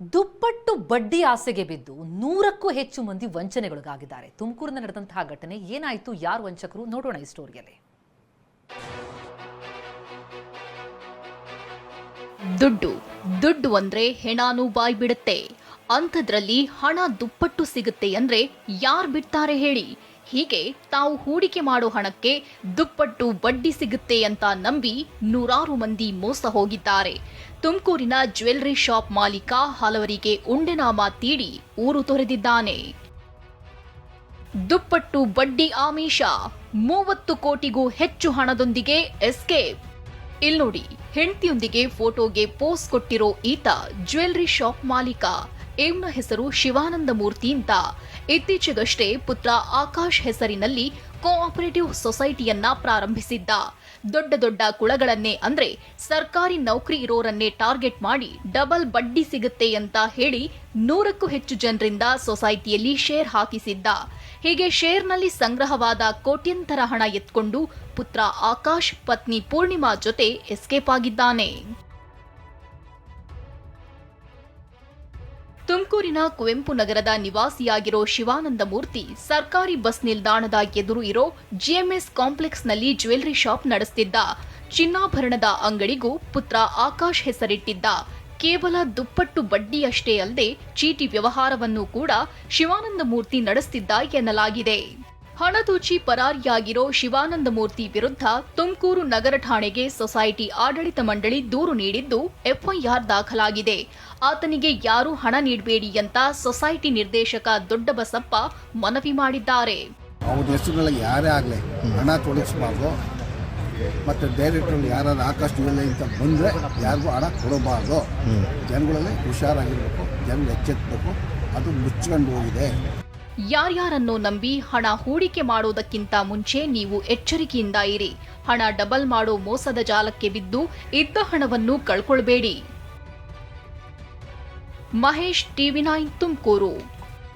ದುಪ್ಪಟ್ಟು ಬಡ್ಡಿ ಆಸೆಗೆ ಬಿದ್ದು ನೂರಕ್ಕೂ ಹೆಚ್ಚು ಮಂದಿ ವಂಚನೆಗೊಳಗಾಗಿದ್ದಾರೆ. ತುಮಕೂರಿನ ನಡೆದಂತಹ ಘಟನೆ ಏನಾಯಿತು? ಯಾರು ವಂಚಕರು? ನೋಡೋಣ ಈ ಸ್ಟೋರಿಯಲ್ಲಿ. ದುಡ್ಡು ದುಡ್ಡು ಅಂದ್ರೆ ಹೆಣಾನು ಬಾಯ್ ಬಿಡುತ್ತೆ. ಅಂಥದ್ರಲ್ಲಿ ಹಣ ದುಪ್ಪಟ್ಟು ಸಿಗುತ್ತೆ ಅಂದ್ರೆ ಯಾರು ಬಿಡ್ತಾರೆ ಹೇಳಿ? ಹೀಗೆ ತಾವು ಹೂಡಿಕೆ ಮಾಡೋ ಹಣಕ್ಕೆ ದುಪ್ಪಟ್ಟು ಬಡ್ಡಿ ಸಿಗುತ್ತೆ ಅಂತ ನಂಬಿ ನೂರಾರು ಮಂದಿ ಮೋಸ ಹೋಗಿದ್ದಾರೆ. ತುಮಕೂರಿನ ಜ್ಯುವೆಲ್ಲರಿ ಶಾಪ್ ಮಾಲೀಕ ಹಲವರಿಗೆ ಉಂಡೆನಾಮ ತೀಡಿ ಊರು ತೊರೆದಿದ್ದಾನೆ. ದುಪ್ಪಟ್ಟು ಬಡ್ಡಿ ಆಮಿಷ, ಮೂವತ್ತು ಕೋಟಿಗೂ ಹೆಚ್ಚು ಹಣದೊಂದಿಗೆ ಎಸ್ಕೇಪ್. ಇಲ್ನೋಡಿ, ಹೆಂಡತಿಯೊಂದಿಗೆ ಫೋಟೋಗೆ ಪೋಸ್ ಕೊಟ್ಟಿರೋ ಈತ ಜ್ಯುವೆಲ್ಲರಿ ಶಾಪ್ ಮಾಲೀಕ. ಇವನ ಹೆಸರು ಶಿವಾನಂದ ಮೂರ್ತಿ ಅಂತ. ಇತ್ತೀಚೆಗಷ್ಟೇ ಪುತ್ರ ಆಕಾಶ್ ಹೆಸರಿನಲ್ಲಿ ಕೋಆಪರೇಟಿವ್ ಸೊಸೈಟಿಯನ್ನ ಪ್ರಾರಂಭಿಸಿದ್ದ. ದೊಡ್ಡ ದೊಡ್ಡ ಕುಳಗಳನ್ನೇ ಅಂದ್ರೆ ಸರ್ಕಾರಿ ನೌಕರಿ ಇರೋರನ್ನೇ ಟಾರ್ಗೆಟ್ ಮಾಡಿ ಡಬಲ್ ಬಡ್ಡಿ ಸಿಗುತ್ತೆ ಅಂತ ಹೇಳಿ ನೂರಕ್ಕೂ ಹೆಚ್ಚು ಜನರಿಂದ ಸೊಸೈಟಿಯಲ್ಲಿ ಶೇರ್ ಹಾಕಿಸಿದ್ದ. ಹೀಗೆ ಶೇರ್ನಲ್ಲಿ ಸಂಗ್ರಹವಾದ ಕೋಟ್ಯಂತರ ಹಣ ಎತ್ಕೊಂಡು ಪುತ್ರ ಆಕಾಶ್ ಪತ್ನಿ ಪೂರ್ಣಿಮಾ ಜೊತೆ ಎಸ್ಕೇಪ್ ಆಗಿದ್ದಾನೆ. ತುಮಕೂರಿನ ಕುವೆಂಪು ನಗರದ ನಿವಾಸಿಯಾಗಿರೋ ಶಿವಾನಂದ ಮೂರ್ತಿ ಸರ್ಕಾರಿ ಬಸ್ ನಿಲ್ದಾಣದ ಎದುರು ಇರೋ ಜಿಎಂಎಸ್ ಕಾಂಪ್ಲೆಕ್ಸ್ನಲ್ಲಿ ಜ್ಯುವೆಲ್ಲರಿ ಶಾಪ್ ನಡೆಸ್ತಿದ್ದ. ಚಿನ್ನಾಭರಣದ ಅಂಗಡಿಗೂ ಪುತ್ರ ಆಕಾಶ್ ಹೆಸರಿಟ್ಟಿದ್ದ. ಕೇವಲ ದುಪ್ಪಟ್ಟು ಬಡ್ಡಿಯಷ್ಟೇ ಅಲ್ಲದೆ ಚೀಟಿ ವ್ಯವಹಾರವನ್ನು ಕೂಡ ಶಿವಾನಂದ ಮೂರ್ತಿ ನಡೆಸ್ತಿದ್ದ ಎನ್ನಲಾಗಿದೆ. ಹಣದೋಚಿ ಪರಾರಿಯಾಗಿರೋ ಶಿವಾನಂದ ಮೂರ್ತಿ ವಿರುದ್ಧ ತುಮಕೂರು ನಗರ ಠಾಣೆಗೆ ಸೊಸೈಟಿ ಆಡಳಿತ ಮಂಡಳಿ ದೂರು ನೀಡಿದ್ದು ಎಫ್ಐಆರ್ ದಾಖಲಾಗಿದೆ. ಆತನಿಗೆ ಯಾರೂ ಹಣ ನೀಡಬೇಡಿ ಅಂತ ಸೊಸೈಟಿ ನಿರ್ದೇಶಕ ದೊಡ್ಡಬಸಪ್ಪ ಮನವಿ ಮಾಡಿದ್ದಾರೆ. ಅವ್ರ ಹೆಸರುಗಳಿಗೆ ಯಾರೇ ಆಗಲಿ ಹಣ ತೊಡಗಿಸ್ಬಾರ್ದು. ಮತ್ತು ಡೈರೆಕ್ಟ್ರಲ್ಲಿ ಯಾರಾದ್ರು ಆಕಾಶ ಇಲ್ಲ ಅಂತ ಬಂದರೆ ಯಾರಿಗೂ ಹಣ ಕೊಡಬಾರ್ದು. ಜನಗಳಲ್ಲಿ ಹುಷಾರಾಗಿರ್ಬೇಕು ಜನಗಳು ಎಚ್ಚೆತ್ತಬೇಕು. ಅದು ಮುಚ್ಚಿಕೊಂಡು ಹೋಗಿದೆ. ಯಾರ್ಯಾರನ್ನೋ ನಂಬಿ ಹಣ ಹೂಡಿಕೆ ಮಾಡೋದಕ್ಕಿಂತ ಮುಂಚೆ ನೀವು ಎಚ್ಚರಿಕೆಯಿಂದ ಇರಿ. ಹಣ ಡಬಲ್ ಮಾಡೋ ಮೋಸದ ಜಾಲಕ್ಕೆ ಬಿದ್ದು ಇದ್ದ ಹಣವನ್ನು ಕಳ್ಕೊಳ್ಬೇಡಿ. Mahesh TV nine Tumakuru.